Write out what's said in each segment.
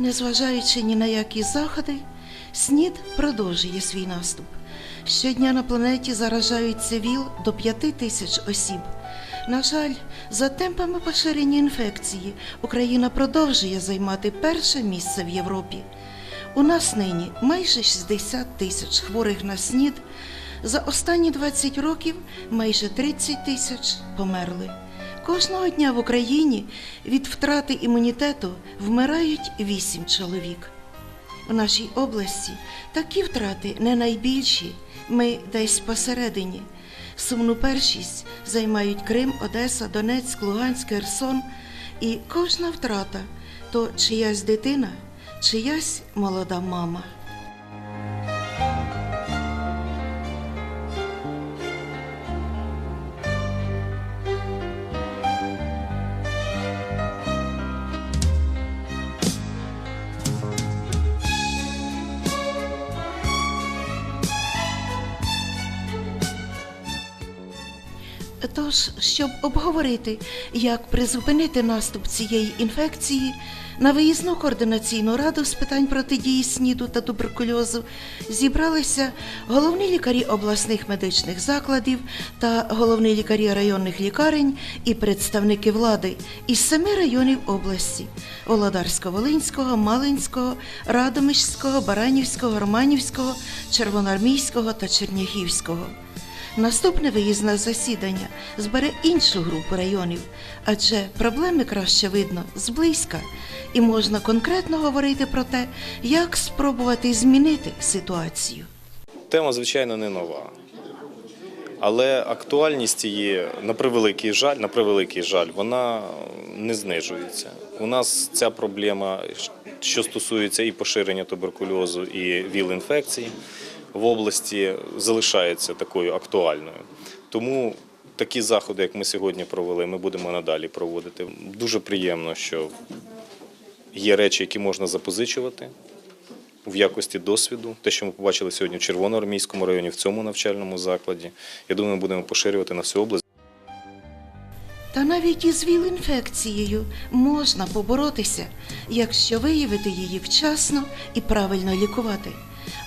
Незважаючи ні на які заходи, СНІД продовжує свій наступ. Щодня на планеті заражаються ВІЛ до 5 тисяч осіб. На жаль, за темпами поширення інфекції Україна продовжує займати перше місце в Європі. У нас нині майже 60 тисяч хворих на СНІД. За останні 20 років майже 30 тисяч померли. Кожного дня в Україні від втрати імунітету вмирають 8 чоловік. В нашій області такі втрати не найбільші. Ми десь посередині. Сумну першість займають Крим, Одеса, Донецьк, Луганськ, Херсон. І кожна втрата то чиясь дитина, чиясь молода мама. Тож, щоб обговорити, як призупинити наступ цієї інфекції, на виїзну координаційну раду з питань протидії СНІДу та туберкульозу зібралися головні лікарі обласних медичних закладів та головні лікарі районних лікарень і представники влади із семи районів області: Володарсько-Волинського, Малинського, Радомишльського, Баранівського, Романівського, Червоноармійського та Черняхівського. Наступне виїзне засідання збере іншу групу районів, адже проблеми краще видно зблизька, і можна конкретно говорити про те, як спробувати змінити ситуацію. Тема, звичайно, не нова. Але актуальність її, на превеликий жаль, на превеликий жаль, вона не знижується. У нас ця проблема, що стосується і поширення туберкульозу, і ВІЛ-інфекцій в області, залишається такою актуальною. Тому такі заходи, як ми сьогодні провели, ми будемо надалі проводити. Дуже приємно, що є речі, які можна запозичувати в якості досвіду. Те, що ми побачили сьогодні в Червоноармійському районі, в цьому навчальному закладі. Я думаю, ми будемо поширювати на всю область. Та навіть із ВІЛ-інфекцією можна поборотися, якщо виявити її вчасно і правильно лікувати.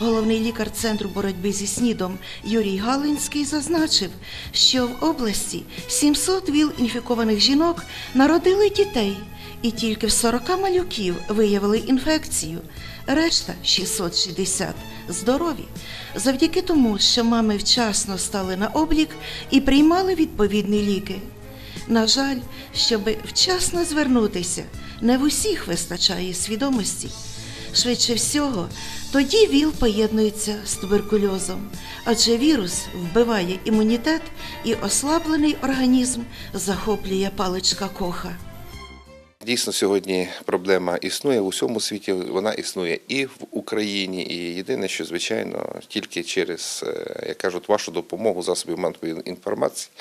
Головний лікар Центру боротьби зі СНІДом Юрій Галинський зазначив, що в області 700 ВІЛ-інфікованих жінок народили дітей, і тільки в 40 малюків виявили інфекцію. Решта 660 здорові, завдяки тому, що мами вчасно стали на облік і приймали відповідні ліки. На жаль, щоби вчасно звернутися, не в усіх вистачає свідомості. Швидше всього, тоді ВІЛ поєднується з туберкульозом, адже вірус вбиває імунітет і ослаблений організм захоплює паличка коха. Дійсно, сьогодні проблема існує в усьому світі. Вона існує і в Україні. І єдине, що звичайно, тільки через, е, як кажуть, вашу допомогу засобів масової інформації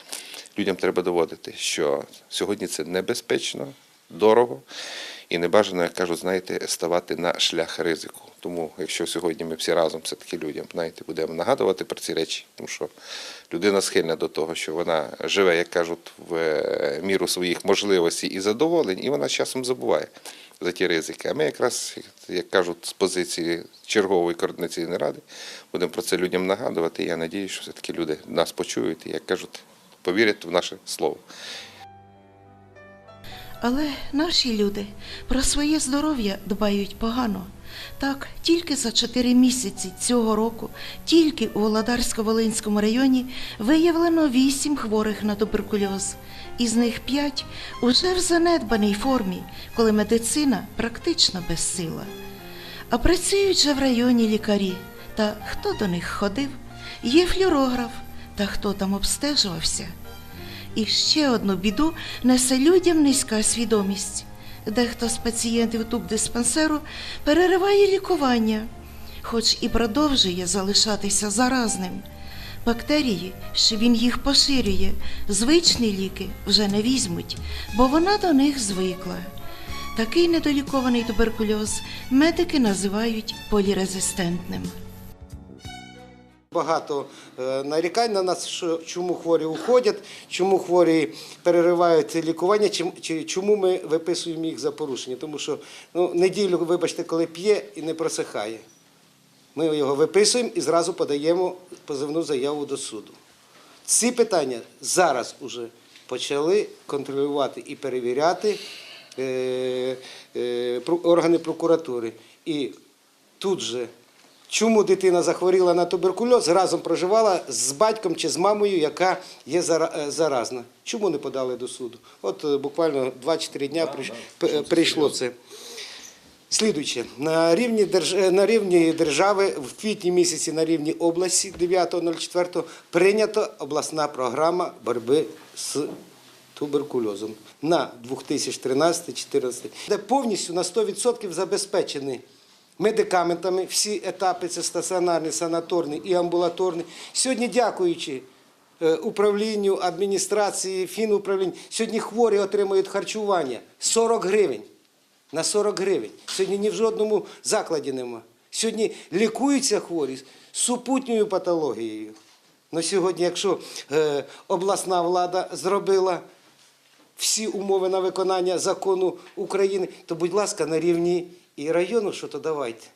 людям треба доводити, що сьогодні це небезпечно, дорого і не бажано, як кажуть, знаєте, ставати на шлях ризику. Тому, якщо сьогодні ми всі разом все таки людям знаєте, будемо нагадувати про ці речі, тому що людина схильна до того, що вона живе, як кажуть, в е, міру своїх можливостей і задоволень, і вона з часом забуває за ті ризики. А ми якраз, як кажуть, з позиції чергової координаційної ради будемо про це людям нагадувати. Я надію, що все-таки люди нас почують і, як кажуть, повірять в наше слово. Але наші люди про своє здоров'я дбають погано. Так, тільки за чотири місяці цього року, тільки у Володарсько-Волинському районі виявлено вісім хворих на туберкульоз. Із них п'ять уже в занедбаній формі, коли медицина практично безсила. А працюють же в районі лікарі. Та хто до них ходив? Є флюорограф, та хто там обстежувався? І ще одну біду несе людям низька свідомість. Дехто з пацієнтів тубдиспансеру перериває лікування, хоч і продовжує залишатися заразним. Бактерії, що він їх поширює, звичні ліки вже не візьмуть, бо вона до них звикла. Такий недолікований туберкульоз медики називають полірезистентним. Багато е, нарікань на нас, що чому хворі уходять, чому хворі переривають лікування, чому ми виписуємо їх за порушення. Тому що ну, неділю, вибачте, коли п'є і не просихає. Ми його виписуємо і зразу подаємо позивну заяву до суду. Ці питання зараз уже почали контролювати і перевіряти е, е, органи прокуратури. І тут же, чому дитина захворіла на туберкульоз, разом проживала з батьком чи з мамою, яка є е, заразна. Чому не подали до суду? От е, буквально 2-4 дня прийшло це. Слідуюче, на рівні, е, на рівні держави в квітні місяці на рівні області 9.04 прийнята обласна програма боротьби з туберкульозом на 2013-2014, де повністю на 100% забезпечені медикаментами всі етапи, це стаціонарний, санаторний і амбулаторний. Сьогодні, дякуючи е, управлінню, адміністрації, фінуправлінню, сьогодні хворі отримують харчування 40 гривень на 40 гривень. Сьогодні ні в жодному закладі нема. Сьогодні лікуються хворі з супутньою патологією. Ну сьогодні, якщо е, обласна влада зробила всі умови на виконання закону України, то, будь ласка, на рівні і району, що то давайте.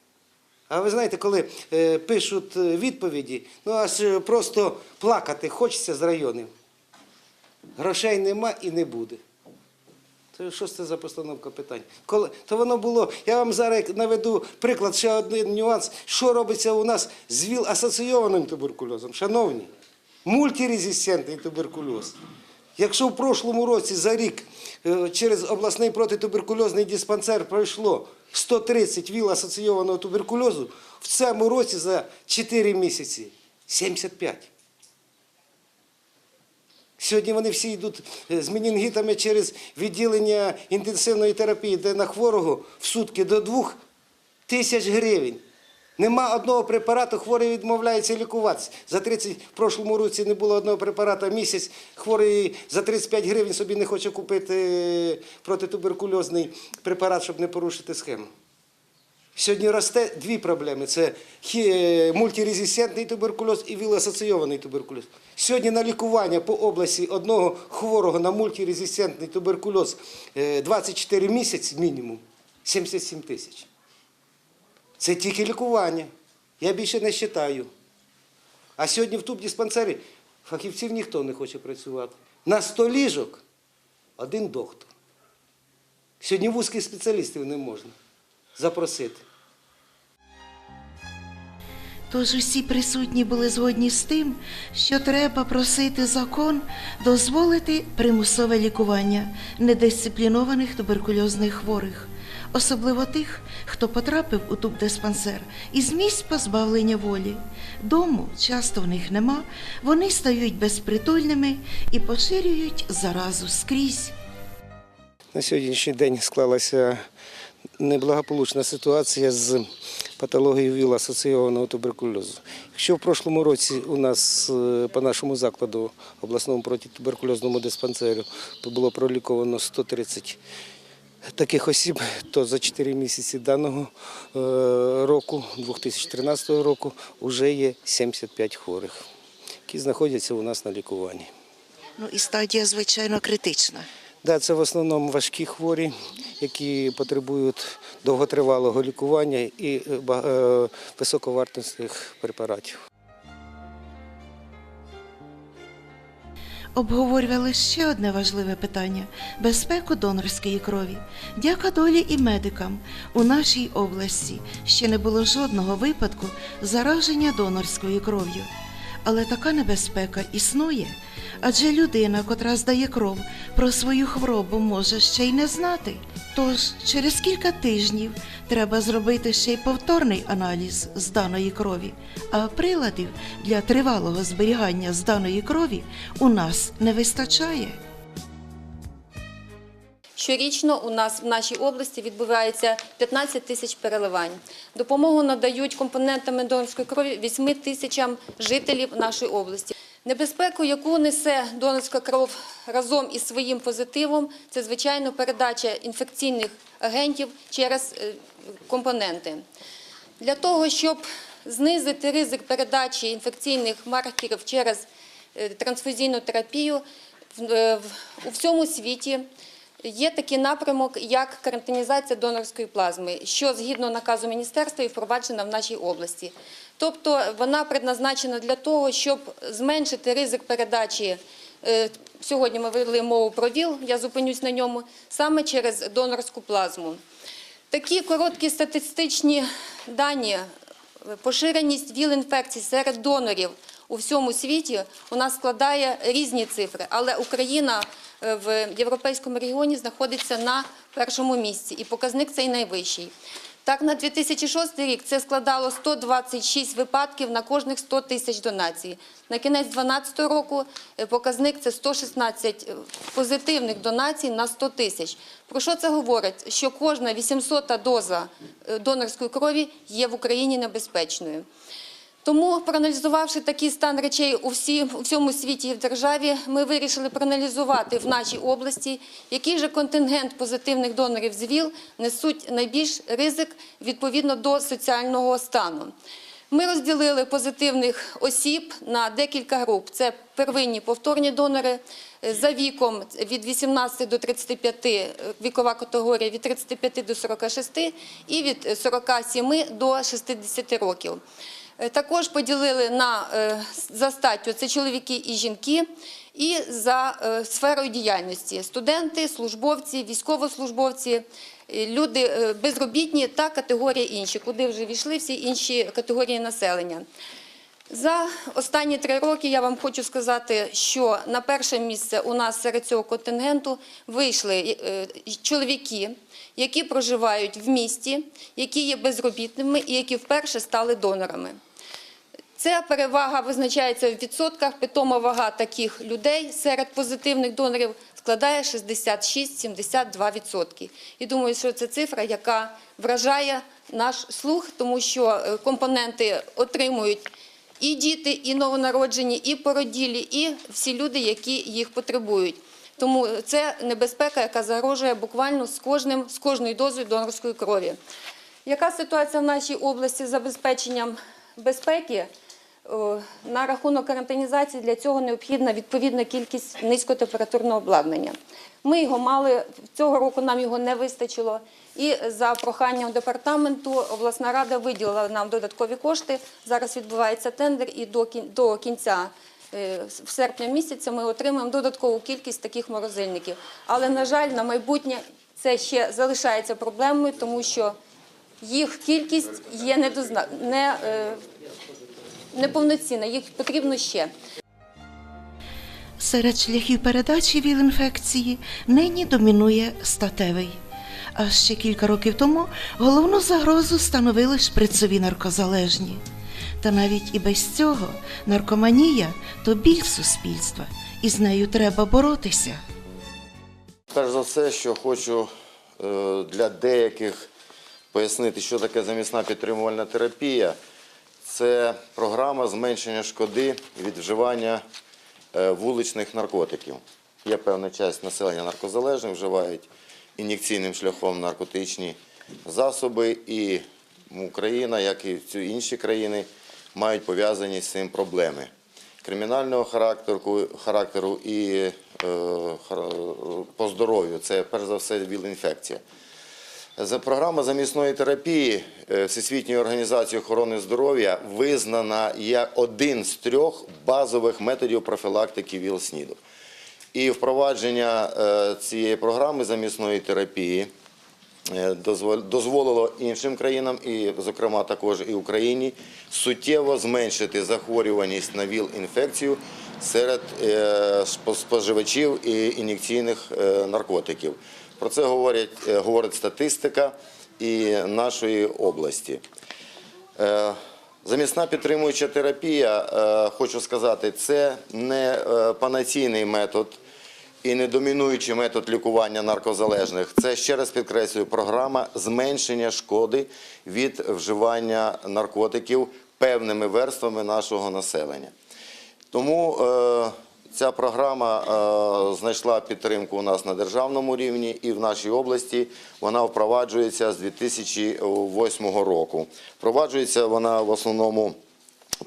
А ви знаєте, коли е, пишуть е, відповіді, ну аж е, просто плакати хочеться з районів. Грошей нема і не буде. То що це за постановка питань? Коли, то воно було, я вам зараз наведу приклад, ще один нюанс, що робиться у нас з ВІЛ асоційованим туберкульозом. Шановні, мультирезистентний туберкульоз. Якщо в прошлому році за рік е, через обласний протитуберкульозний диспансер пройшло 130 ВІЛ асоційованого туберкульозу, в цьому році за 4 місяці 75. Сьогодні вони всі йдуть е, з менінгітами через відділення інтенсивної терапії, де на хворого в сутки до двох тисяч гривень. Нема одного препарату, хворий відмовляється лікуватися. За 30, в прошлому році не було одного препарату місяць, хворий за 35 гривень собі не хоче купити е, протитуберкульозний препарат, щоб не порушити схему. Сьогодні росте дві проблеми: це е, мультирезистентний туберкульоз і вілоасоційований туберкульоз. Сьогодні на лікування по області одного хворого на мультирезистентний туберкульоз е, 24 місяці мінімум 77 тисяч. Це тільки лікування. Я більше не вважаю. А сьогодні в тубдиспансері фахівців ніхто не хоче працювати. На 100 ліжок один доктор. Сьогодні вузьких спеціалістів не можна запросити. Тож усі присутні були згодні з тим, що треба просити закон дозволити примусове лікування недисциплінованих туберкульозних хворих, особливо тих, хто потрапив у тубдиспансер із місць позбавлення волі. Дому часто в них нема, вони стають безпритульними і поширюють заразу скрізь. На сьогоднішній день склалася неблагополучна ситуація з патологією ВІЛ асоційованого туберкульозу. Якщо в прошлому році у нас е, по нашому закладу, обласному протитуберкульозному диспансеру, було проліковано 130 таких осіб, то за 4 місяці даного е, року, 2013 року, вже є 75 хворих, які знаходяться у нас на лікуванні. Ну і стадія, звичайно, критична. Да, це в основному важкі хворі, які потребують довготривалого лікування і е, е, високовартісних препаратів. Обговорювали ще одне важливе питання безпеку донорської крові. Дяка долі і медикам у нашій області ще не було жодного випадку зараження донорською кров'ю. Але така небезпека існує, адже людина, котра здає кров, про свою хворобу може ще й не знати. Тож через кілька тижнів треба зробити ще й повторний аналіз з даної крові, а приладів для тривалого зберігання з даної крові у нас не вистачає. Щорічно у нас в нашій області відбувається 15 тисяч переливань. Допомогу надають компонентами донорської крові 8 тисячам жителів нашої області. Небезпеку, яку несе донорська кров разом із своїм позитивом, це звичайно передача інфекційних агентів через е, компоненти. Для того, щоб знизити ризик передачі інфекційних маркерів через е, трансфузійну терапію е, у всьому світі. Є такий напрямок, як карантинізація донорської плазми, що згідно наказу міністерства і впроваджена в нашій області. Тобто вона предназначена для того, щоб зменшити ризик передачі. е, Сьогодні ми вели мову про ВІЛ, я зупинюсь на ньому, саме через донорську плазму. Такі короткі статистичні дані, поширеність ВІЛ-інфекцій серед донорів у всьому світі у нас складає різні цифри, але Україна е, в європейському регіоні знаходиться на першому місці, і показник цей найвищий. Так, на 2006 рік це складало 126 випадків на кожних 100 тисяч донацій. На кінець 2012 року е, показник це 116 позитивних донацій на 100 тисяч. Про що це говорить? Що кожна 800 доза е, донорської крові є в Україні небезпечною. Тому, проаналізувавши такий стан речей у, всі, у всьому світі і в державі, ми вирішили проаналізувати в нашій області, який же контингент позитивних донорів з ВІЛ несуть найбільш ризик відповідно до соціального стану. Ми розділили позитивних осіб на декілька груп. Це первинні повторні донори за віком від 18 до 35, е, вікова категорія від 35 до 46 і від е, 47 до 60 років. Е, Також поділили на е, за статтю це чоловіки і жінки, і за е, сферою діяльності студенти, службовці, військовослужбовці, люди безробітні та категорії інші, куди вже війшли всі інші категорії населення. За останні три роки я вам хочу сказати, що на перше місце у нас серед цього контингенту вийшли чоловіки, які проживають в місті, які є безробітними і які вперше стали донорами. Ця перевага визначається в відсотках. Питома вага таких людей серед позитивних донорів складає 66-72%. І думаю, що це цифра, яка вражає наш слух, тому що е, компоненти отримують і діти, і новонароджені, і породілі, і всі люди, які їх потребують. Тому це небезпека, яка загрожує буквально з кожним з кожною дозою донорської крові. Яка ситуація в нашій області з забезпеченням безпеки? О, На рахунок карантинізації для цього необхідна відповідна кількість низькотемпературного обладнання. Ми його мали цього року, нам його не вистачило. І за проханням департаменту обласна рада виділила нам додаткові кошти. Зараз відбувається тендер, і до кінця е, в серпня місяця ми отримаємо додаткову кількість таких морозильників. Але на жаль, на майбутнє це ще залишається проблемою, тому що їх кількість є недозна... не, е, неповноцінна, їх потрібно ще. Серед шляхів передачі ВІЛ-інфекції нині домінує статевий. А ще кілька років тому головну загрозу становили шприцові наркозалежні. Та навіть і без цього наркоманія то біль суспільства, і з нею треба боротися. Перш за все, що хочу е, для деяких пояснити, що таке замісна підтримувальна терапія. Це програма зменшення шкоди від вживання е, вуличних наркотиків. Є певна частина населення наркозалежних, вживають ін'єкційним шляхом наркотичні засоби, і Україна, як і інші країни, мають пов'язані з цим проблеми кримінального характеру, характеру і е, по здоров'ю. Це перш за все віл-інфекція. За програма замісної терапії е, Всесвітньої організації охорони здоров'я визнана як один з трьох базових методів профілактики ВІЛ-СНІДу. І впровадження е, цієї програми замісної терапії е, дозволило іншим країнам, і, зокрема, також і Україні, суттєво зменшити захворюваність на ВІЛ-інфекцію серед споживачів і ін'єкційних наркотиків. Про це говорять, е, говорить статистика і нашої області. Е, Замісна підтримуюча терапія, е, хочу сказати, це не панаційний метод і не домінуючий метод лікування наркозалежних. Це ще раз підкреслюю, програма зменшення шкоди від вживання наркотиків певними верствами нашого населення. Тому Ця програма е, знайшла підтримку у нас на державному рівні і в нашій області вона впроваджується з 2008 року. Впроваджується вона в основному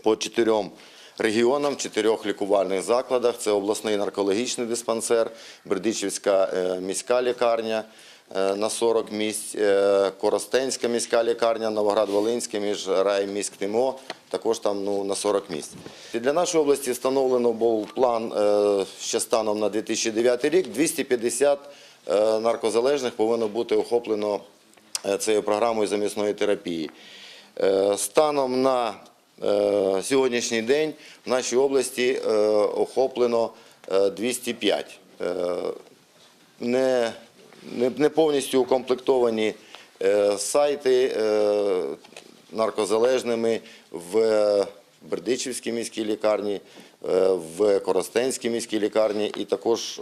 по чотирьом регіонам, чотирьох лікувальних закладах. Це обласний наркологічний диспансер, Бердичівська е, міська лікарня на 40 місць, е, Коростенська міська лікарня, Новоград-Волинське між райміськ ТМО, також там ну, на 40 місць. Для нашої області встановлено був план е, ще станом на 2009 рік. 250 е, наркозалежних повинно бути охоплено е, цією програмою замісної терапії. Е, Станом на е, сьогоднішній день в нашій області е, охоплено е, 205. Е, Не, не, повністю укомплектовані е, сайти е, наркозалежними в Бердичівській міській лікарні, е, в Коростенській міській лікарні і також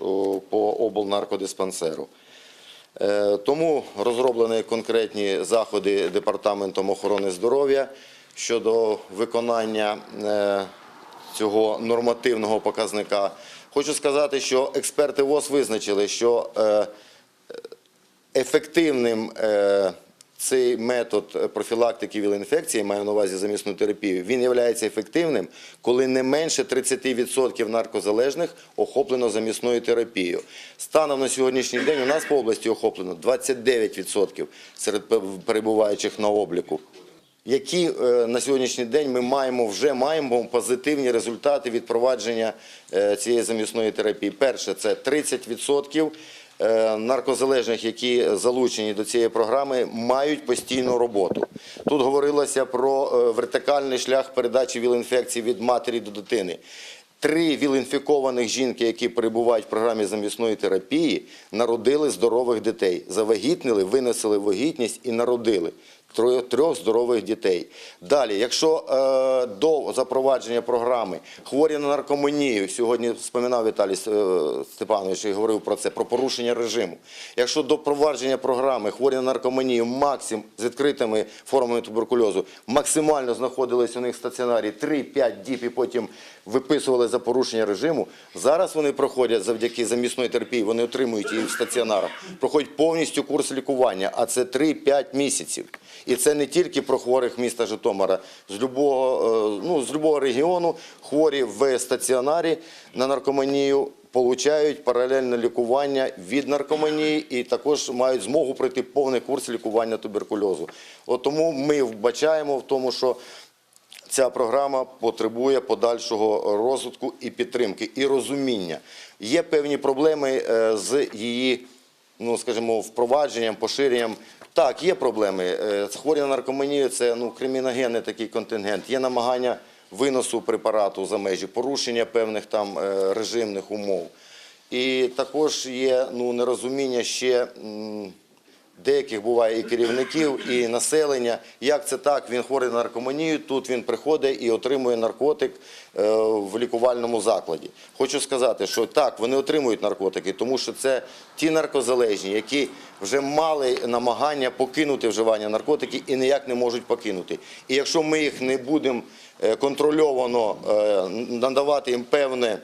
по облнаркодиспансеру. Тому розроблені конкретні заходи Департаментом охорони здоров'я щодо виконання цього нормативного показника. Хочу сказати, що експерти ВОЗ визначили, що ефективним е, цей метод профілактики віл-інфекції, маю на увазі замісну терапію, він є ефективним, коли не менше 30% наркозалежних охоплено замісною терапією. Станом на сьогоднішній день у нас по області охоплено 29% серед перебуваючих на обліку. Які е, на сьогоднішній день ми маємо вже маємо позитивні результати від провадження е, цієї замісної терапії. Перше, це 30% е, наркозалежних, які залучені до цієї програми, мають постійну роботу. Тут говорилося про е, вертикальний шлях передачі віл-інфекції від матері до дитини. Три віл-інфікованих жінки, які перебувають в програмі замісної терапії, народили здорових дітей, завагітнили, винесли вагітність і народили трьох здорових дітей. Далі, якщо е, до запровадження програми хворі на наркоманію, сьогодні споминав Віталій е, Степанович і говорив про це, про порушення режиму. Якщо до провадження програми хворі на наркоманію максимум з відкритими формами туберкульозу максимально знаходились у них в стаціонарі 3-5 діб і потім виписували за порушення режиму, зараз вони проходять завдяки замісної терапії, вони отримують її в стаціонарах, проходять повністю курс лікування, а це 3-5 місяців. І це не тільки про хворих міста Житомира, з любого, е, ну, з любого регіону хворі в стаціонарі на наркоманію получають паралельне лікування від наркоманії і також мають змогу пройти повний курс лікування туберкульозу. От тому ми вбачаємо в тому, що Ця програма потребує подальшого розвитку і підтримки, і розуміння. Є певні проблеми е, з її, ну скажімо, впровадженням, поширенням. Так, є проблеми. Е, Хворі на наркоманію це ну, криміногенний такий контингент. Є намагання виносу препарату за межі, порушення певних там е, режимних умов. І також є ну, нерозуміння ще. Деяких буває і керівників, і населення. Як це так? Він хворий на наркоманію, тут він приходить і отримує наркотик е, в лікувальному закладі. Хочу сказати, що так, вони отримують наркотики, тому що це ті наркозалежні, які вже мали намагання покинути вживання наркотиків і ніяк не можуть покинути. І якщо ми їх не будемо е, контрольовано е, надавати їм певне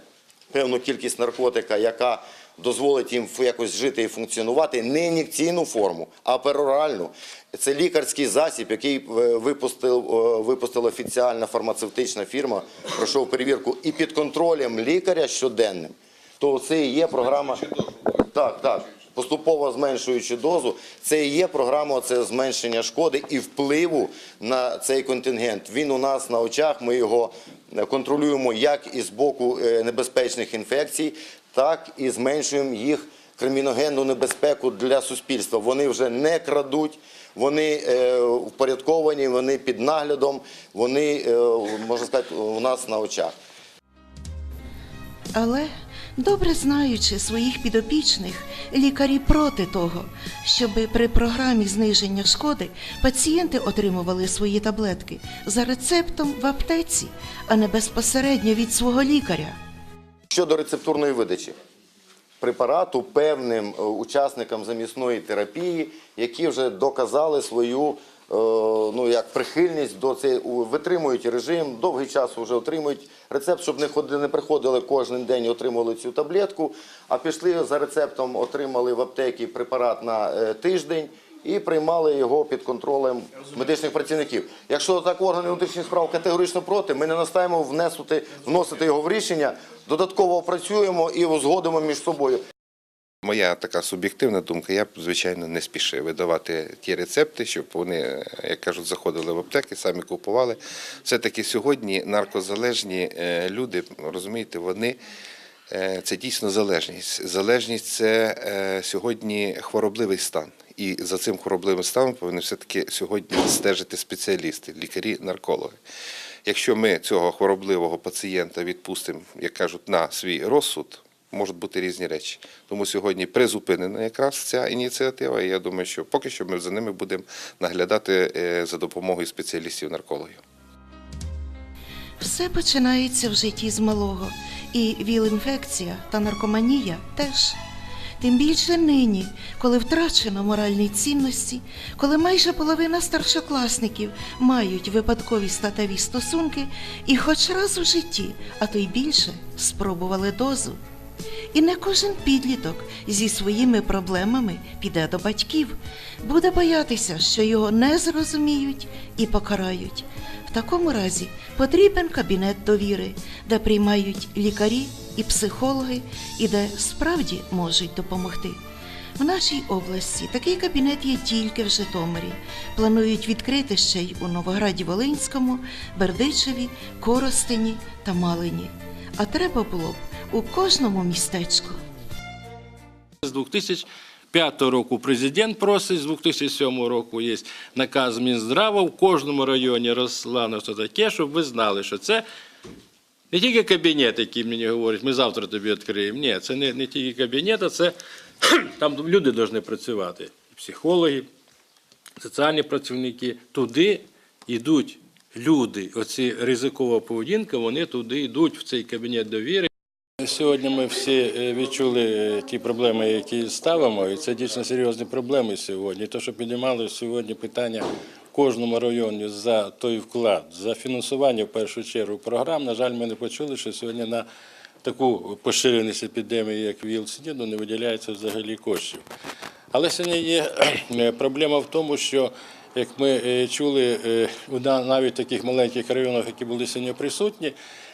певну кількість наркотика, яка дозволить їм якось жити і функціонувати, не ін'єкційну форму, а пероральну. Це лікарський засіб, який е, е, випустила офіціальна фармацевтична фірма, пройшов перевірку і під контролем лікаря щоденним. То це і є програма. Так, так. Поступово зменшуючи дозу, це і є програма це зменшення шкоди і впливу на цей контингент. Він у нас на очах. Ми його контролюємо як із боку е, небезпечних інфекцій, так і зменшуємо їх криміногенну небезпеку для суспільства. Вони вже не крадуть, вони е, впорядковані, вони під наглядом, вони е, можна сказати у нас на очах. Але, добре знаючи своїх підопічних, лікарі проти того, щоб при програмі зниження шкоди пацієнти отримували свої таблетки за рецептом в аптеці, а не безпосередньо від свого лікаря. Щодо рецептурної видачі препарату певним е, учасникам замісної терапії, які вже доказали свою е, ну, як прихильність до у- витримують режим, довгий час вже отримують рецепт, щоб не, ходили, не приходили кожен день і отримували цю таблетку, а пішли за рецептом, отримали в аптекі препарат на е, тиждень і приймали його під контролем медичних працівників. Якщо так органи внутрішніх справ категорично проти, ми не настаємо внесути, вносити його в рішення, додатково опрацюємо і узгодимо між собою. Моя така суб'єктивна думка, я б, звичайно, не спішив видавати ті рецепти, щоб вони, як кажуть, заходили в аптеки, самі купували. Все-таки сьогодні наркозалежні е, люди, розумієте, вони це дійсно залежність. Залежність це е, сьогодні хворобливий стан. І за цим хворобливим станом повинні все-таки сьогодні стежити спеціалісти, лікарі, наркологи. Якщо ми цього хворобливого пацієнта відпустимо, як кажуть, на свій розсуд, можуть бути різні речі. Тому сьогодні призупинена якраз ця ініціатива. І я думаю, що поки що ми за ними будемо наглядати е, за допомогою спеціалістів-наркологів. Все починається в житті з малого, і віл-інфекція та наркоманія теж. Тим більше нині, коли втрачено моральні цінності, коли майже половина старшокласників мають випадкові статеві стосунки і хоч раз у житті, а то й більше, спробували дозу. І не кожен підліток зі своїми проблемами піде до батьків, буде боятися, що його не зрозуміють і покарають. Такому разі потрібен кабінет довіри, де приймають лікарі і психологи, і де справді можуть допомогти. В нашій області такий кабінет є тільки в Житомирі. Планують відкрити ще й у Новограді Волинському, Бердичеві, Коростені та Малині. А треба було б у кожному містечку. З 2005 року президент просить, з 2007 року є наказ Мінздрава в кожному районі розслано все таке, щоб ви знали, що це не тільки кабінет, який мені говорять, ми завтра тобі відкриємо. Ні, це не, не тільки кабінет, а це там люди повинні працювати. Психологи, соціальні працівники. Туди йдуть люди. Оці ризикова поведінка, вони туди йдуть в цей кабінет довіри. Сьогодні ми всі е, відчули е, ті проблеми, які ставимо, і це дійсно серйозні проблеми сьогодні. Те, що піднімали сьогодні питання в кожному районі за той вклад, за фінансування в першу чергу програм. На жаль, ми не почули, що сьогодні на таку поширеність епідемії, як ВІЛ-СНІДу, не виділяється взагалі коштів. Але сьогодні є е, проблема в тому, що як ми чули навіть таких маленьких районах, які були сьогодні присутні,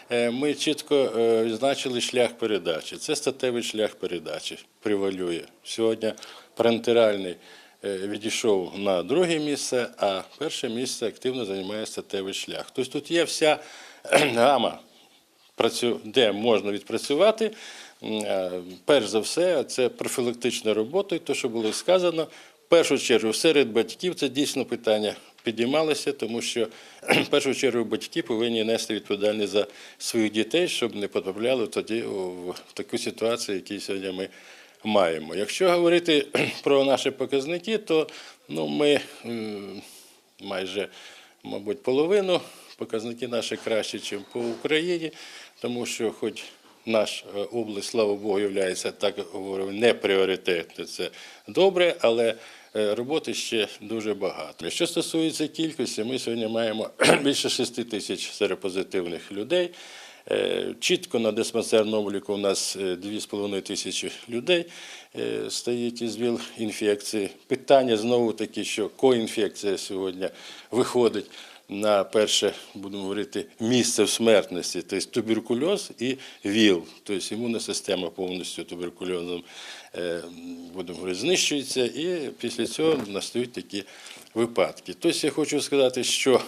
ми чітко е, відзначили шлях передачі. Це статевий шлях передачі превалює. Сьогодні парентеральний е, відійшов на друге місце, а перше місце активно займає статевий шлях. Тобто тут є вся гама де можна відпрацювати. Е, Перш за все, це профілактична робота, і те, що було сказано. В першу чергу серед батьків це дійсно питання підіймалося, тому що в першу чергу батьки повинні нести відповідальність за своїх дітей, щоб не потрапляли тоді в таку ситуацію, яку сьогодні ми маємо. Якщо говорити про наші показники, то ну, ми майже, мабуть, половину. Показники наші кращі, ніж по Україні, тому що хоч наша е, область, слава Богу, є, так говорив, не пріоритетною, це добре, але роботи ще дуже багато. Що стосується кількості, ми сьогодні маємо більше 6 тисяч серопозитивних людей. Е, Чітко на диспансерному обліку у нас е, 2,5 тисячі людей е, стоїть із ВІЛ-інфекції. Питання знову таки, що коінфекція сьогодні виходить на перше, будемо говорити, місце в смертності, тобто туберкульоз і ВІЛ, тобто імунна система повністю туберкульозом е, будемо говорити, знищується, і після цього настають такі випадки. Тобто я хочу сказати, що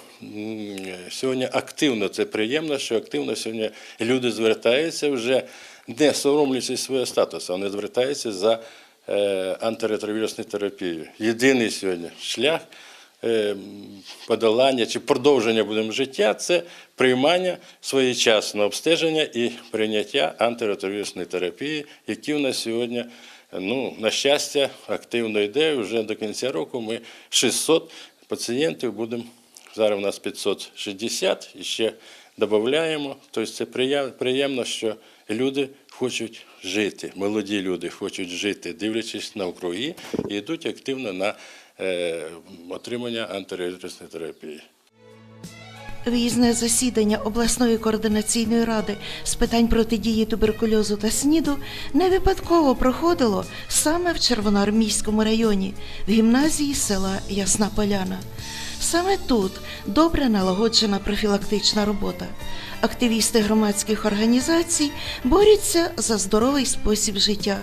сьогодні активно це приємно, що активно сьогодні люди звертаються вже не соромлячись свого статусу, вони звертаються за е, антиретровірусну терапію. Єдиний сьогодні шлях подолання чи продовження будемо життя це приймання своєчасного обстеження і прийняття антиретровірусної терапії, які в нас сьогодні, ну, на щастя, активно йде. Вже до кінця року ми 600 пацієнтів будемо. Зараз у нас 560 і ще додаємо. Тобто це приємно, що люди хочуть жити, молоді люди хочуть жити, дивлячись на округи, і йдуть активно на отримання антиретресної терапії. Виїзне засідання обласної координаційної ради з питань протидії туберкульозу та СНІДу не випадково проходило саме в Червоноармійському районі, в гімназії села Ясна Поляна. Саме тут добре налагоджена профілактична робота. Активісти громадських організацій борються за здоровий спосіб життя.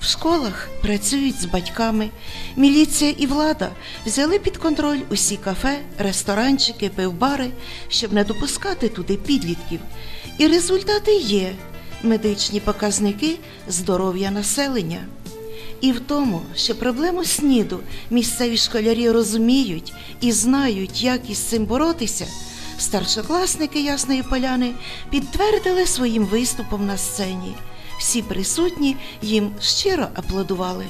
В школах працюють з батьками. Міліція і влада взяли під контроль усі кафе, ресторанчики, пивбари, щоб не допускати туди підлітків. І результати є медичні показники здоров'я населення. І в тому, що проблему СНІДу місцеві школярі розуміють і знають, як із цим боротися, старшокласники Ясної Поляни підтвердили своїм виступом на сцені. Всі присутні їм щиро аплодували.